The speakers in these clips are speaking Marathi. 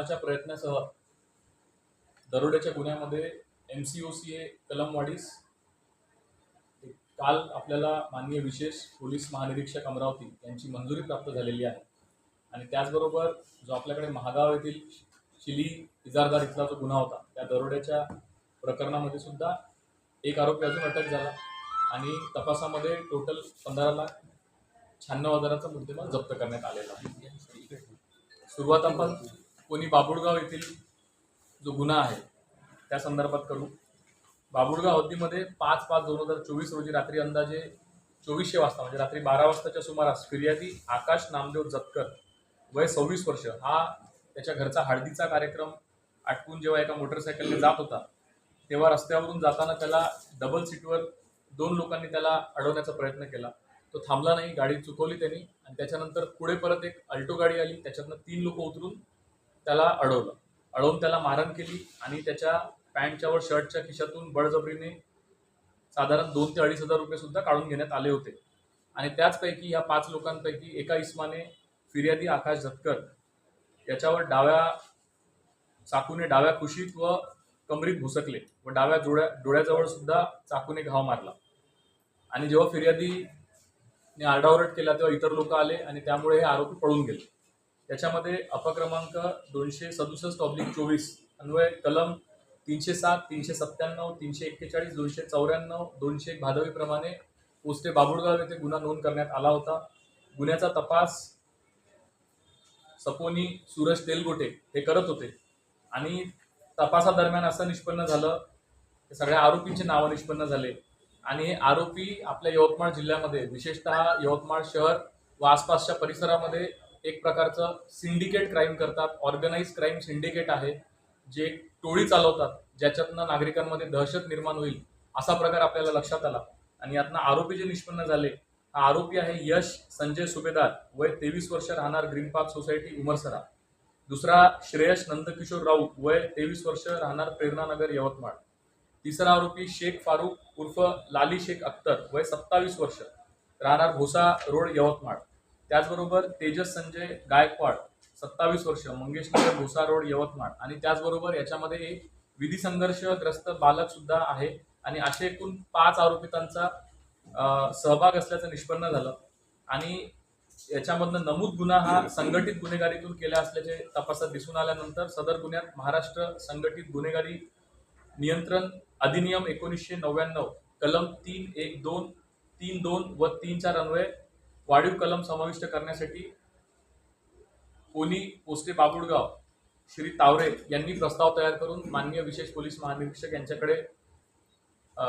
खुनाच्या प्रयत्नासह दरोड्याच्या गुन्ह्यामध्ये M C O C A कलमवाडीस काल आपल्याला माननीय विशेष पोलीस महानिरीक्षक अमरावती यांची मंजुरी प्राप्त झालेली आहे. आणि त्याचबरोबर जो आपल्याकडे महागाव येथील चिली इजारदार इथला जो गुन्हा होता त्या दरोड्याच्या प्रकरणामध्ये सुद्धा एक आरोपी अजून अटक झाला आणि तपासामध्ये टोटल पंधरा लाख शहाण्णव हजाराचा मुद्देमाल जप्त करण्यात आलेला आहे. सुरुवात आपण कोणी बाबुळगाव येथील जो गुन्हा आहे त्या संदर्भात करू. बाबुळगाव हद्दीमध्ये पाच पाच दोन हजार चोवीस रोजी रात्री अंदाजे चोवीसशे वाजता म्हणजे रात्री बारा वाजताच्या सुमारास फिर्यादी आकाश नामदेव जतकर वय सव्वीस वर्ष हा त्याच्या घरचा हळदीचा कार्यक्रम आटकून जेव्हा एका मोटरसायकलने जात होता तेव्हा रस्त्यावरून जाताना त्याला डबल सीटवर दोन लोकांनी त्याला अडवण्याचा प्रयत्न केला. तो थांबला नाही गाडी चुकवली त्यांनी आणि त्याच्यानंतर पुढे परत एक अल्टो गाडी आली त्याच्यातनं तीन लोक उतरून त्याला अडवलं. अडवून त्याला मारण केली आणि त्याच्या पॅन्टच्या वर शर्टच्या खिशातून बळजबरीने साधारण दोन ते अडीच हजार रुपये सुद्धा काढून घेण्यात आले होते. आणि त्याचपैकी ह्या पाच लोकांपैकी एका इस्माने फिर्यादी आकाश झटकर याच्यावर डाव्या चाकूने डाव्या कुशीत व कमरीत भुसकले व डाव्या डोळ्या डोळ्याजवळ सुद्धा चाकूने घाव मारला. आणि जेव्हा फिर्यादीने आरडाओरड केला तेव्हा इतर लोक आले आणि त्यामुळे हे आरोपी पळून गेले. त्याच्यामध्ये अपक्रमांक दोनशे सदुसष्ट ऑब्लिक चोवीस अन्वय कलम तीनशे सात तीनशे सत्त्याण्णव तीनशे एक्केचाळीस दोनशे चौऱ्याण्णव दोनशे एक भादवीप्रमाणे पोस्टे बाबुळगाव येथे गुन्हा नोंद करण्यात आला होता. गुन्ह्याचा तपास सपोनी सूरज तेलगोटे हे करत होते. आणि तपासादरम्यान असं निष्पन्न झालं की सगळ्या आरोपींचे नावं निष्पन्न झाले. आणि हे आरोपी आपल्या यवतमाळ जिल्ह्यामध्ये विशेषतः यवतमाळ शहर व आसपासच्या परिसरामध्ये एक प्रकारचं सिंडिकेट क्राईम करतात ऑर्गनाईज क्राईम सिंडिकेट आहे जे टोळी चालवतात ज्याच्यातनं नागरिकांमध्ये दहशत निर्माण होईल असा प्रकार आपल्याला लक्षात आला. आणि यातनं आरोपी जे निष्पन्न झाले हा आरोपी आहे यश संजय सुभेदार वय तेवीस वर्ष राहणार ग्रीन पार्क सोसायटी उमरसरा दुसरा श्रेयश नंदकिशोर राऊत वय तेवीस वर्ष राहणार प्रेरणानगर यवतमाळ. तिसरा आरोपी शेख फारूक उर्फ लाली शेख अख्तर वय सत्तावीस वर्ष राहणार भोसा रोड यवतमाळ. त्याचबरोबर तेजस संजय गायकवाड सत्तावीस वर्ष मंगेशनगर भुसा रोड यवतमाळ. आणि त्याचबरोबर याच्यामध्ये एक विधी संघर्षग्रस्त बालक सुद्धा आहे. आणि असे एकूण पाच आरोपितांचा सहभाग असल्याचं निष्पन्न झालं. आणि याच्यामधनं नमूद गुन्हा हा संघटित गुन्हेगारीतून केला असल्याचे तपासात दिसून आल्यानंतर सदर गुन्ह्यात महाराष्ट्र संघटित गुन्हेगारी नियंत्रण अधिनियम एकोणीसशे नव्याण्णव कलम तीन एक दोन तीन दोन व तीन चार अन्वये वाढीव कलम समाविष्ट करण्यासाठी कोणी पोस्टे बाबुडगाव श्री तावरे यांनी प्रस्ताव तयार करून माननीय विशेष पोलीस महानिरीक्षक यांच्याकडे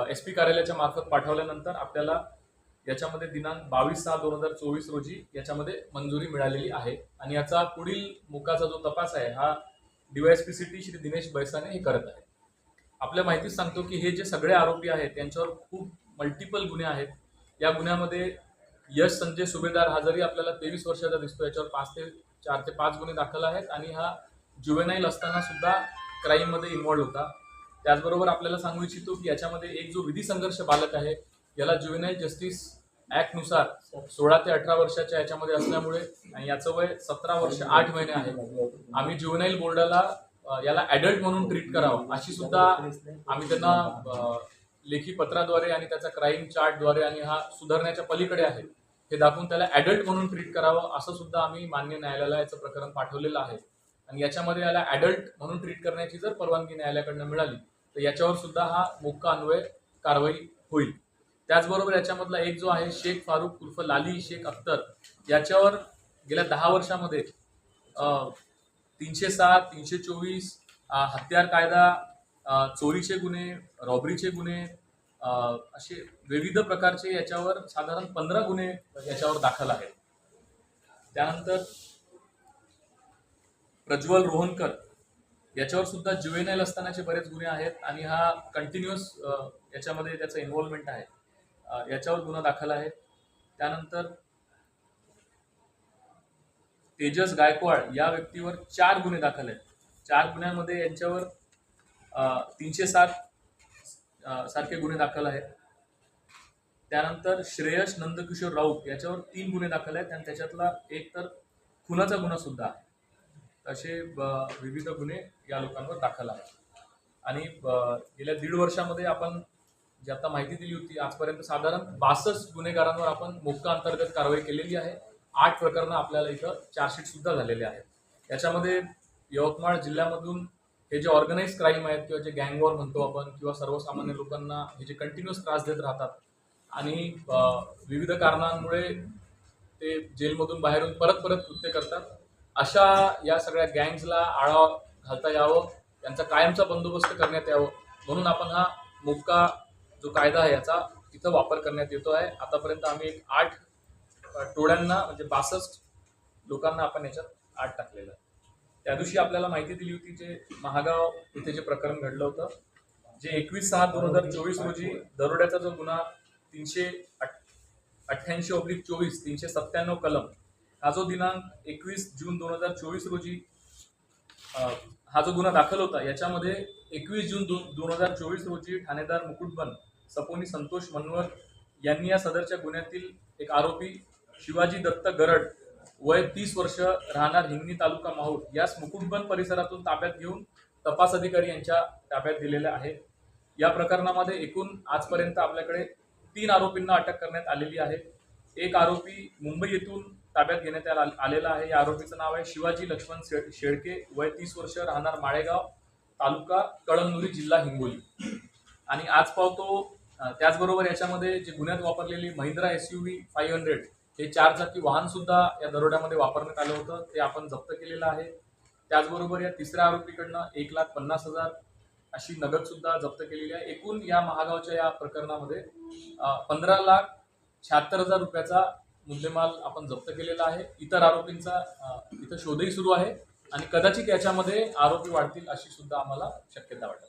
एस पी कार्यालयाच्या मार्फत पाठवल्यानंतर आपल्याला याच्यामध्ये दिनांक बावीस सहा दोन हजार चोवीस रोजी याच्यामध्ये मंजुरी मिळालेली आहे. आणि याचा पुढील मुकाचा जो तपास आहे हा डीवायएसपी टी श्री दिनेश बैसाने हे करत आहे. आपल्या माहितीच सांगतो की हे जे सगळे आरोपी आहेत त्यांच्यावर खूप मल्टिपल गुन्हे आहेत. या गुन्ह्यामध्ये यश संजय सुभेदार हा जरी आपल्याला तेवीस वर्षाचा दिसतो याच्यावर पाच ते चार ते पाच गुन्हे दाखल आहेत आणि हा जुवेनाईल असताना सुद्धा क्राईममध्ये इन्व्हॉल्ड होता. त्याचबरोबर आपल्याला सांगू इच्छितो की याच्यामध्ये एक जो विधी संघर्ष बालक आहे याला ज्युवेनाईल जस्टिस ॲक्टनुसार सोळा ते अठरा वर्षाच्या याच्यामध्ये असल्यामुळे आणि याचं वय सतरा वर्ष आठ महिने आहे. आम्ही ज्युवेनाईल बोर्डाला याला ॲडल्ट म्हणून ट्रीट करावं अशी सुद्धा आम्ही त्यांना लेखी पत्राद्वारे आणि त्याचा क्राईम चार्टद्वारे आणि हा सुधारण्याच्या पलीकडे आहे हे दाखवून त्याला ॲडल्ट म्हणून ट्रीट करावं असं सुद्धा आम्ही मान्य न्यायालयाला याचं प्रकरण पाठवलेलं आहे. आणि याच्यामध्ये याला ॲडल्ट म्हणून ट्रीट करण्याची जर परवानगी न्यायालयाकडनं मिळाली तर याच्यावर सुद्धा हा मोक्का अन्वय कारवाई होईल. त्याचबरोबर याच्यामधला एक जो आहे शेख फारुख उर्फ लाली शेख अख्तर याच्यावर गेल्या दहा वर्षामध्ये तीनशे सात तीनशे चोवीस हत्यार कायदा चोरीचे गुन्हे रॉबरीचे गुन्हे असे विविध प्रकारचे याच्यावर साधारण पंधरा गुन्हे याच्यावर दाखल आहेत. त्यानंतर प्रज्वल रोहनकर याच्यावर सुद्धा ज्युएनाईल असतानाचे बरेच गुन्हे आहेत आणि हा कंटिन्युअस याच्यामध्ये त्याचं इन्व्हॉल्वमेंट आहे. याच्यावर गुन्हा दाखल आहे. त्यानंतर तेजस गायकवाड या व्यक्तीवर चार गुन्हे दाखल आहेत. चार गुन्ह्यांमध्ये यांच्यावर तीनशे सात सारखे गुन्हे दाखल आहेत. त्यानंतर श्रेयश नंदकिशोर राऊत याच्यावर तीन गुन्हे दाखल आहेत आणि त्याच्यातला एक तर खुनाचा गुन्हा सुद्धा आहे. असे विविध गुन्हे या लोकांवर दाखल आहेत. आणि गेल्या दीड वर्षामध्ये आपण जी आता माहिती दिली होती आजपर्यंत साधारण बासष्ट गुन्हेगारांवर आपण मोक्का अंतर्गत कारवाई केलेली आहे. आठ प्रकरणं आपल्याला इथं चार्जशीट सुद्धा झालेले आहेत. याच्यामध्ये यवतमाळ जिल्ह्यामधून हे जे ऑर्गनाईज क्राईम आहेत किंवा जे गँग वॉर म्हणतो आपण किंवा सर्वसामान्य लोकांना हे जे कंटिन्युअस त्रास देत राहतात आणि विविध कारणांमुळे ते जेलमधून बाहेरून परत परत कृत्य करतात अशा या सगळ्या गँग्सला आळा घालता यावं यांचा कायमचा बंदोबस्त करण्यात यावं म्हणून आपण हा मुक्का जो कायदा आहे याचा इथं वापर करण्यात येतो आहे. आतापर्यंत आम्ही एक आठ टोळ्यांना म्हणजे बासष्ट लोकांना आपण याच्यात आठ टाकलेलं आहे. त्या दिवशी आपल्याला माहिती दिली होती जे महागाव इथे जे प्रकरण घडलं होतं जे एकवीस सहा दोन हजार चोवीस रोजी दरोड्याचा जो गुन्हा तीनशे अठ्ठ्याऐंशी ऑब्लिक चोवीस तीनशे सत्त्याण्णव कलम हा जो दिनांक एकवीस जून दोन हजार चोवीस रोजी हा जो गुन्हा दाखल होता याच्यामध्ये एकवीस जून दोन दोन हजार चोवीस रोजी ठाणेदार मुकुटबन सपोनी संतोष मनवर यांनी या सदरच्या गुन्ह्यातील एक आरोपी शिवाजी दत्त गरड वय तीस वर्ष राहणार हिंगणी तालुका माहूर. यास मुकुटबन परिसरातून ताब्यात घेऊन तपास अधिकारी यांच्या ताब्यात दिलेल्या आहे. या प्रकरणामध्ये एकूण आजपर्यंत आपल्याकडे तीन आरोपींना अटक करण्यात आलेली आहे. एक आरोपी मुंबई येथून ताब्यात घेण्यात आलेला आहे. या आरोपीचं नाव आहे शिवाजी लक्ष्मण शे- शेळके वय तीस वर्ष राहणार माळेगाव तालुका कळमनुरी जिल्हा हिंगोली. आणि आज पावतो त्याचबरोबर याच्यामध्ये जे गुन्ह्यात वापरलेली Mahindra S U V five hundred हे चार चाकी वाहन सुद्धा या दरोड्यामध्ये वापरण्यात आलं होतं. ते आपण जप्त केलेलं आहे. त्याचबरोबर या तिसऱ्या आरोपीकडनं एक लाख पन्नास हजार अशी नगद सुद्धा जप्त केलेली आहे. एकूण या महागावच्या या प्रकरणामध्ये पंधरा लाख शहात्तर हजार रुपयाचा मुद्देमाल आपण जप्त केलेला आहे. इतर आरोपींचा इथं शोधही सुरू आहे आणि कदाचित याच्यामध्ये आरोपी वाढतील अशी सुद्धा आम्हाला शक्यता वाटत.